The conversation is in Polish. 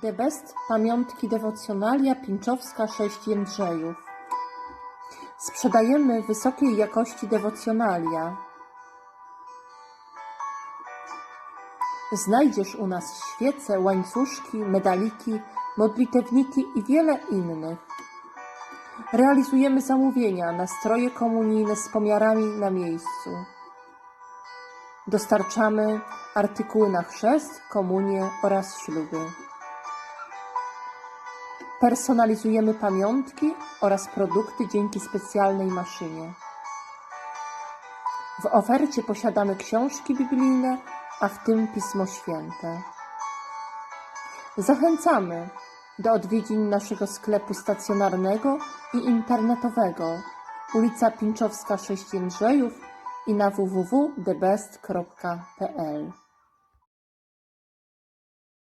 The Best Pamiątki Dewocjonalia Pinczowska 6 Jędrzejów. Sprzedajemy wysokiej jakości dewocjonalia. Znajdziesz u nas świece, łańcuszki, medaliki, modlitewniki i wiele innych. Realizujemy zamówienia na stroje komunijne z pomiarami na miejscu. Dostarczamy artykuły na chrzest, komunię oraz śluby. Personalizujemy pamiątki oraz produkty dzięki specjalnej maszynie. W ofercie posiadamy książki biblijne, a w tym Pismo Święte. Zachęcamy do odwiedzin naszego sklepu stacjonarnego i internetowego ulica Pinczowska 6 Jędrzejów i na www.thebest.pl.